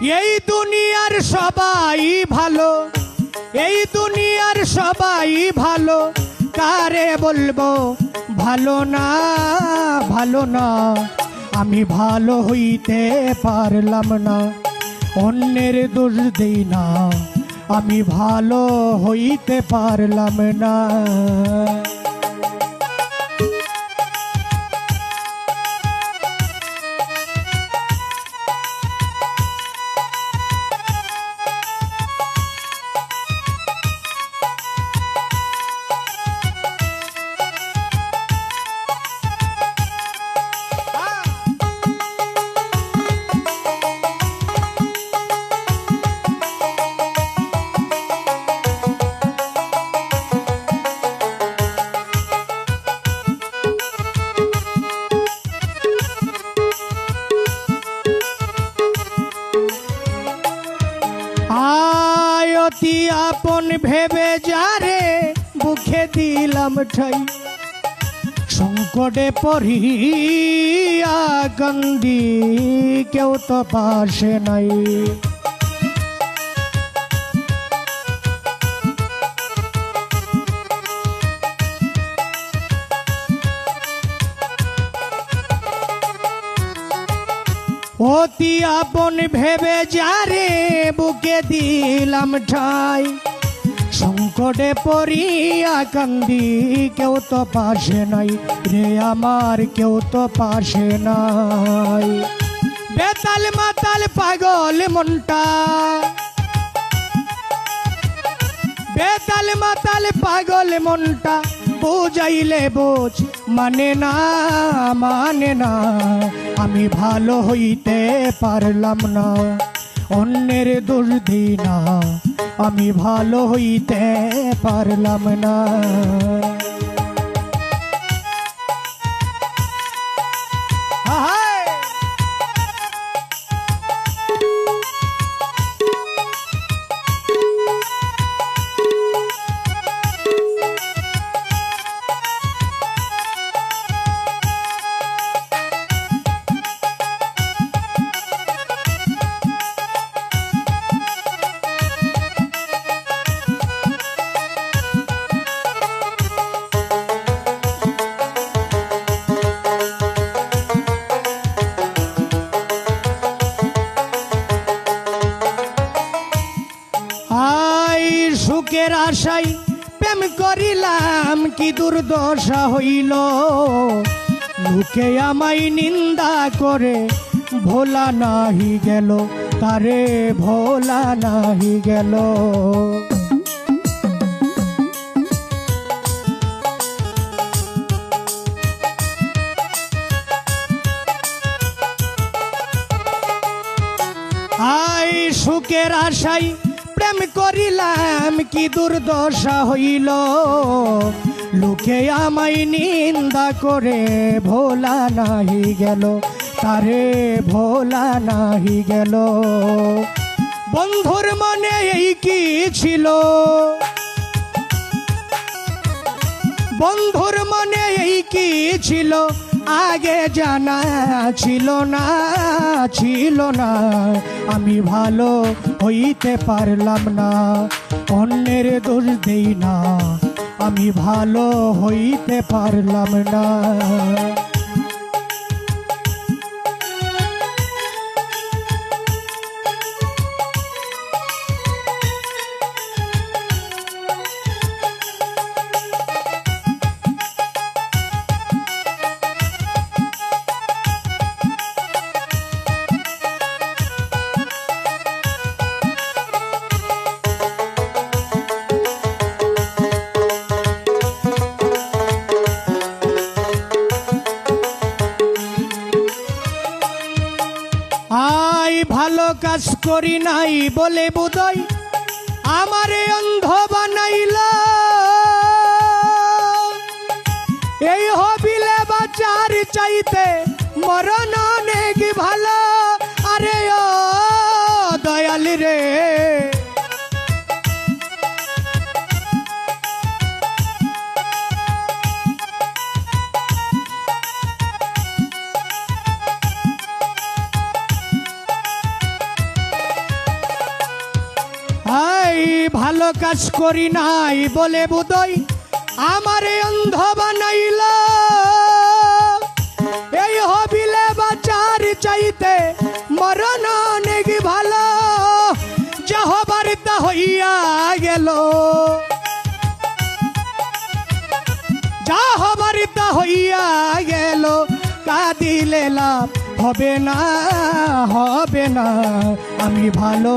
এই দুনিয়ার সবাই ভালো, এই দুনিয়ার সবাই ভালো, কারে বলব ভালো না ভালো না। আমি ভালো হইতে পারলাম না, অন্যের দোষ দেই না। আমি ভালো হইতে পারলাম না। আয়তি আপন ভেবে যারে মুখে দিলাম ঠাই সংকটে পড়িয়া গন্দি কেউ তো পাশে নাই। অতি আপন ভেবে যারে বুকে দিলাম ঠাই। সংকটে পড়িয়া কান্দি, কেউ তো পাশে নাই রে আমার, কেউ তো পাশে নাই। বেতাল মাতাল পাগল মনটা। বেতাল মাতাল পাগল মনটা। বুঝাইলে বোঝ মানে না মানে না। আমি ভালো হইতে পারলাম না, অন্যের দুর্ধি না আমি ভালো হইতে পারলাম না। আহাই! আই সুখের আশাই প্রেম করিলাম, কি দুর্দশা হইল? লোকে আমায় নিন্দা করে, ভোলা নাহি গেল, তারে ভোলা নাহি গেল। আই সুখের আশাই প্রেম করিলাম, কি দুর্দশা হইল? লোকে আমায় নিন্দা করে, ভোলা নাহি গেল। তারে ভোলা নাহি গেল। বন্ধুর মনে এই কি ছিল? বন্ধুর মনে এই কি ছিল? আগে জানা ছিল না ছিল না। আমি ভালো হইতে পারলাম না, অন্যের দোষ দেই না। আমি ভালো হইতে পারলাম না। ভালো কাজ করি নাই বলে বোধই আমারে অন্ধ বানাইল। এই হবিলে বাচার চাইতে মরণ অনেক ভালো। আরে ও দয়াল রে। ভালো কাজ করি নাই বলে বুদই আমারে অন্ধ বানাইল। এই হবিলে বাচার চাইতে মরণ অনেক ভালো যা হবার তা হইয়া গেল। যা হবার তা হইয়া গেল কাঁদিলে লাভ হবে না হবে না। আমি ভালো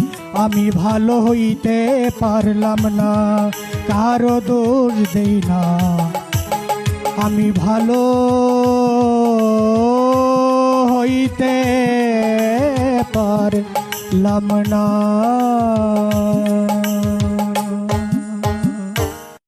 আমি ভালো হইতে পারলাম না কারও দোষ দেই না। আমি ভালো হইতে পারলাম না।